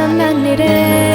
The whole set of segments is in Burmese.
난 막내래.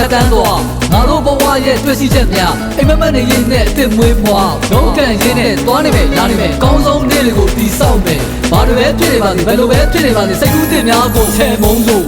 ဖြတ်တန်းသွားငါတို့ဘဝရဲ့တွေ့ရှိချက်များအိမ်မက်မက်နေရင်နဲ့အစ်မွေးမွားလုံးကန်ရင်းနဲ့သွားနိုင်မယ်လာနိုင်မယ်ကောင်းဆုံးနေ့တွေကိုတည်ဆောက်မယ်ဘာတွေပဲဖြစ်နေပါစေဘယ်လိုပဲဖြစ်နေပါစေစိတ်ကူးတင်များကိုချေမုန်းလို့